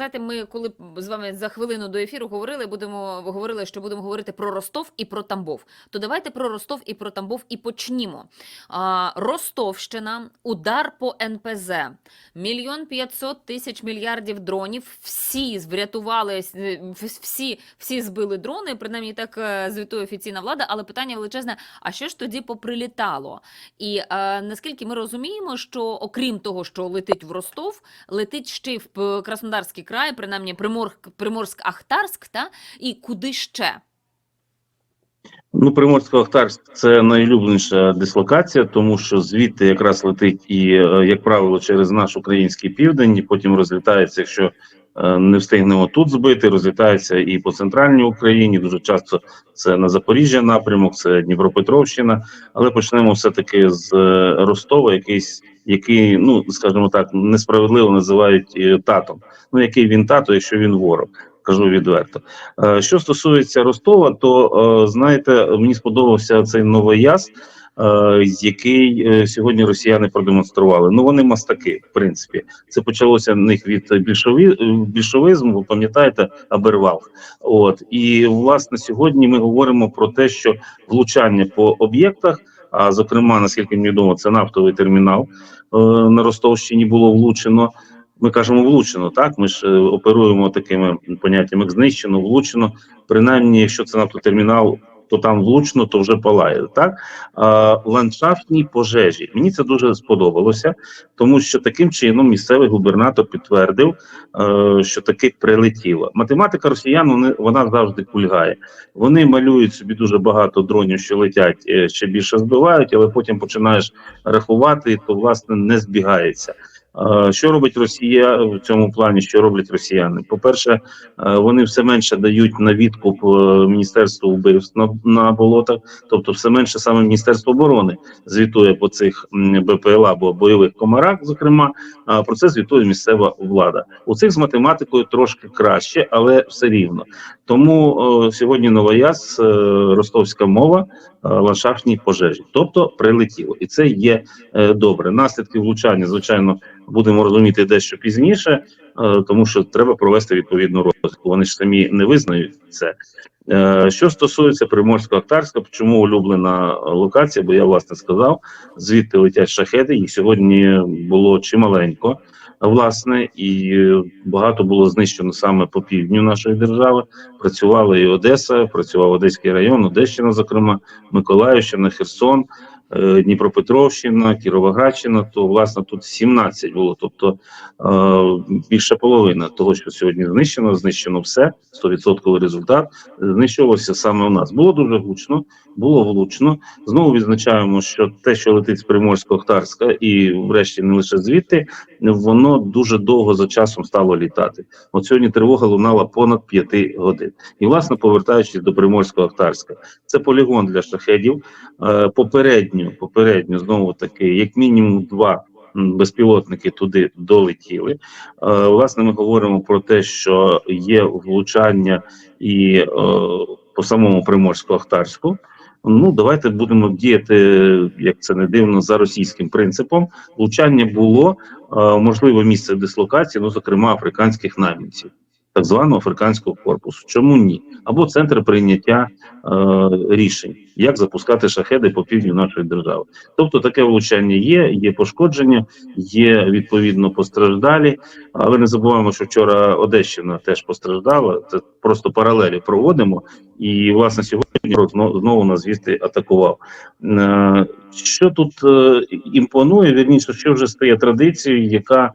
знаєте, ми коли з вами за хвилину до ефіру говорили, будемо говорили, що будемо говорити про Ростов і про Тамбов. То давайте про Ростов і про Тамбов і почнімо. А, Ростовщина, удар по НПЗ, мільйон п'ятсот тисяч мільярдів дронів. Всі врятували, е, всі, всі збили дрони. Принаймні так е, звітує офіційна влада. Але питання величезне: а що ж тоді поприлітало? І е, наскільки ми розуміємо, що окрім того, що летить в Ростов, летить ще й в Краснодарський край, принаймні Приморськ, Приморськ-Ахтарськ, та і куди ще? Ну, Приморсько-Ахтарськ це найулюбленіша дислокація, тому що звідти якраз летить і, е, як правило, через наш український південь, і потім розлітається, якщо е, не встигнемо тут збити, розлітається і по центральній Україні. Дуже часто це на Запоріжжя напрямок, це Дніпропетровщина. Але почнемо все-таки з е, Ростова, якийсь, який, ну скажімо так, несправедливо називають е, татом. Ну який він тато, якщо він ворог. Кажу відверто. Е, Що стосується Ростова, то е, знаєте, мені сподобався цей новояз, е, який сьогодні росіяни продемонстрували. Ну вони мастаки, в принципі. Це почалося в них від більшові, більшовизму. Ви пам'ятаєте, Абервал. От і власне сьогодні ми говоримо про те, що влучання по об'єктах. А зокрема, наскільки мені відомо, це нафтовий термінал е, на Ростовщині було влучено. Ми кажемо влучено, так ми ж е, оперуємо такими поняттями, як знищено, влучено. Принаймні, якщо це нафтотермінал, то там влучно, то вже палає. Так ландшафтні пожежі. Мені це дуже сподобалося, тому що таким чином місцевий губернатор підтвердив, е, що таки прилетіло. Математика росіян вони, вона завжди кульгає. Вони малюють собі дуже багато дронів, що летять, е, ще більше збивають, але потім починаєш рахувати, то власне не збігається. Е, Що робить Росія в цьому плані? Що роблять росіяни? По-перше, е, вони все менше дають на відкуп е, Міністерству вбивств на, на болотах, тобто все менше саме Міністерство оборони звітує по цих БПЛА або бойових комарах. Зокрема, про це звітує місцева влада. У цих з математикою трошки краще, але все рівно. Тому е, сьогодні новояз, е, ростовська мова, е, ландшафтні пожежі, тобто прилетіло, і це є е, добре. Наслідки влучання, звичайно, будемо розуміти дещо пізніше, е, тому що треба провести відповідну розвитку. Вони ж самі не визнають це. Е, Що стосується Приморсько-Ахтарська, чому улюблена локація? Бо я власне сказав, звідти летять шахеди. Їх сьогодні було чималенько, власне, і багато було знищено саме по півдню нашої держави. Працювала і Одеса, працював Одеський район, Одещина, зокрема, Миколаївщина, Херсон. Е, Дніпропетровщина, Кіровоградщина, то власне тут 17 було, тобто е, більше половина того, що сьогодні знищено, знищено все, 100% результат знищувався саме у нас. Було дуже гучно, було влучно. Знову відзначаємо, що те, що летить з Приморсько-Ахтарська, і врешті не лише звідти, воно дуже довго за часом стало літати. От сьогодні тривога лунала понад 5 годин. І, власне, повертаючись до Приморсько-Ахтарська, це полігон для шахедів. Е, попередньо, попередньо, знову таки, як мінімум два. Безпілотники туди долетіли. Е, власне, ми говоримо про те, що є влучання і е, по самому Приморську-Ахтарську. Ну, давайте будемо діяти, як це не дивно, за російським принципом. Влучання було е, можливо місце дислокації, ну зокрема африканських намінців, так званого африканського корпусу. Чому ні? Або центр прийняття е, рішень, як запускати шахеди по півдню нашої держави. Тобто таке влучання є, є пошкодження, є відповідно постраждалі. Але не забуваємо, що вчора Одещина теж постраждала. Це просто паралелі проводимо. І власне сьогодні знову нас звідти атакував. Е, Що тут е, імпонує? Вірніше, що вже стає традицією, яка е,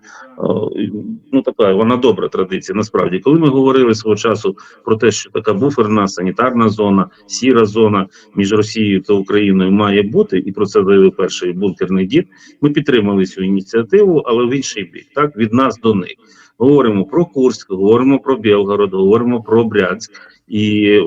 ну така вона добра традиція. Насправді, коли ми говорили свого часу про те, що така буферна санітарна зона, сіра зона між Росією та Україною має бути, і про це заявив перший бункерний дід. Ми підтримали цю ініціативу, але в інший бік, так від нас до них. Говоримо про Курськ, говоримо про Білгород, говоримо про Брянськ, і,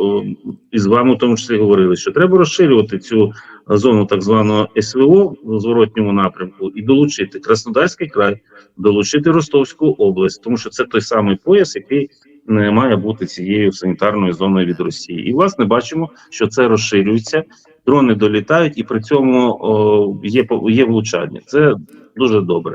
і з вами в тому числі говорили, що треба розширювати цю зону так званого СВО в зворотньому напрямку і долучити Краснодарський край, долучити Ростовську область, тому що це той самий пояс, який не має бути цією санітарною зоною від Росії. І власне бачимо, що це розширюється, дрони долітають, і при цьому о, є є влучання. Це дуже добре.